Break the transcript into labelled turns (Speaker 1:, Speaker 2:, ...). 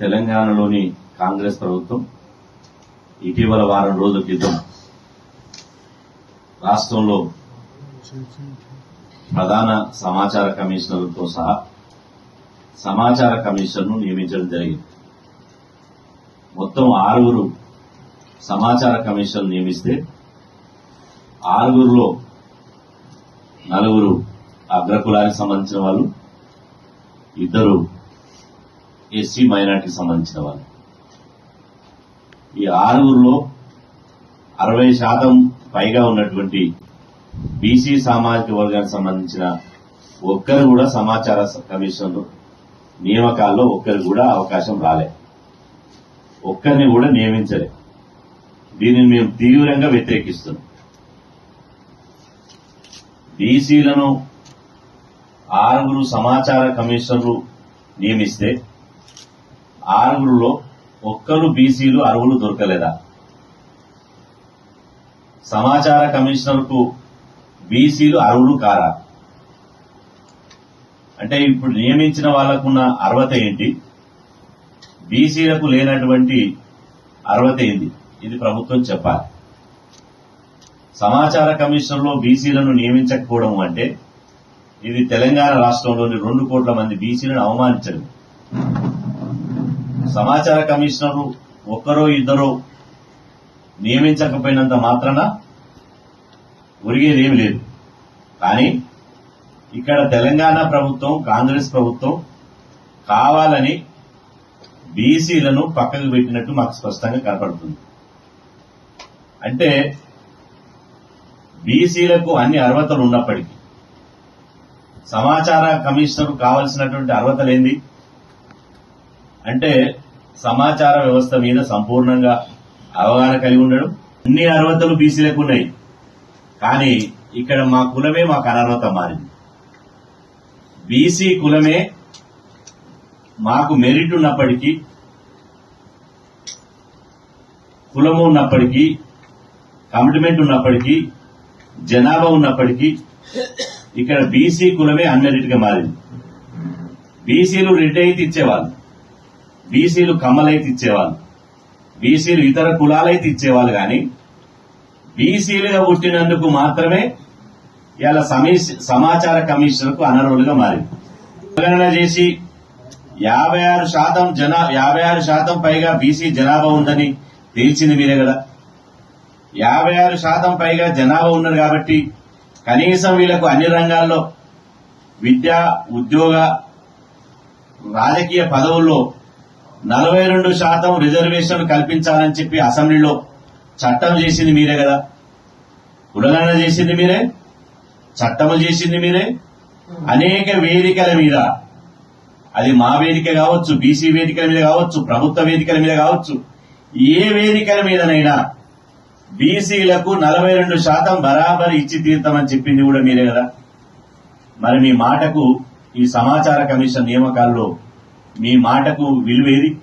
Speaker 1: తెలంగాణలోని కాంగ్రెస్ ప్రభుత్వం ఇటీవల వారం రోజుల క్రితం రాష్ట్రంలో ప్రధాన సమాచార కమిషనర్తో సహా సమాచార కమిషన్ను నియమించడం జరిగింది. మొత్తం ఆరుగురు సమాచార కమిషన్ నియమిస్తే ఆరుగురులో నలుగురు అగ్రకులానికి సంబంధించిన వాళ్ళు ఇద్దరు ఎస్సీ మైనార్టీకి సంబంధించిన వాళ్ళు. ఈ ఆరుగురులో అరవై శాతం పైగా ఉన్నటువంటి బీసీ సామాజిక వర్గానికి సంబంధించిన ఒక్కరు కూడా సమాచార కమిషన్ నియామకాల్లో ఒక్కరు కూడా అవకాశం రాలే. ఒక్కరిని కూడా నియమించలే. దీనిని మేము తీవ్రంగా వ్యతిరేకిస్తున్నాం. బీసీలను ఆరుగురు సమాచార కమిషనర్లు నియమిస్తే ఆరుగురులో ఒక్కరు బీసీలు అరువులు దొరకలేదా? సమాచార కమిషనర్కు బీసీలు అర్హులు కారా? అంటే ఇప్పుడు నియమించిన వాళ్ళకున్న అర్హత ఏంటి? బీసీలకు లేనటువంటి అర్హత ఏంటి ఇది ప్రభుత్వం చెప్పాలి. సమాచార కమిషన్లో బీసీలను నియమించకపోవడం అంటే ఇది తెలంగాణ రాష్ట్రంలోని రెండు కోట్ల మంది బీసీలను అవమానించడం. సమాచార కమిషనరు ఒక్కరో ఇద్దరో నియమించకపోయినంత మాత్రాన ఒరిగేదేమి లేదు. కానీ ఇక్కడ తెలంగాణ ప్రభుత్వం కాంగ్రెస్ ప్రభుత్వం కావాలని బీసీలను పక్కకు పెట్టినట్టు మాకు స్పష్టంగా కనపడుతుంది. అంటే బీసీలకు అన్ని అర్హతలు ఉన్నప్పటికీ సమాచార కమిషనర్ కావలసినటువంటి అర్హతలేంది? అంటే సమాచార వ్యవస్థ మీద సంపూర్ణంగా అవగాహన కలిగి ఉండడం అన్ని అర్హతలు బీసీలకు ఉన్నాయి. కానీ ఇక్కడ మా కులమే మాకు అనర్హత మారింది. బీసీ కులమే మాకు మెరిట్ ఉన్నప్పటికీ కులము ఉన్నప్పటికీ కమిట్మెంట్ ఉన్నప్పటికీ జనాభా ఉన్నప్పటికీ ఇక్కడ బీసీ కులమే అన్మెరిట్గా మారింది. బీసీలు రెడ్డి ఇచ్చేవాళ్ళు. బీసీలు కమ్మలైతే ఇచ్చేవాళ్ళు. బీసీలు ఇతర కులాలైతే ఇచ్చేవాళ్ళు కానీ బీసీలుగా పుట్టినందుకు మాత్రమే ఇలా సమాచార కమిషన్కు అనర్హులుగా మారింది. తెలంగాణ చేసి యాభై ఆరు శాతం జన యాభై ఆరు శాతం పైగా బీసీ జనాభా ఉందని తేల్చింది మీరే కదా. యాభై ఆరు శాతం పైగా జనాభా ఉన్నారు కాబట్టి కనీసం వీళ్ళకు అన్ని రంగాల్లో విద్య ఉద్యోగ రాజకీయ పదవుల్లో నలభై రెండు శాతం రిజర్వేషన్ కల్పించాలని చెప్పి అసెంబ్లీలో చట్టం చేసింది మీరే కదా. కులగణన చేసింది మీరే చట్టములు చేసింది మీరే. అనేక వేదికల మీద అది మా వేదిక కావచ్చు బీసీ వేదికల మీద కావచ్చు ప్రభుత్వ వేదికల మీద కావచ్చు ఏ వేదికల మీదనైనా బీసీలకు నలభై రెండు శాతం బరాబర్ ఇచ్చి తీర్థమని చెప్పింది కూడా మీరే కదా. మరి మీ మాటకు ఈ సమాచార కమిషన్ నియామకాల్లో మీ మాటకు విలువేది?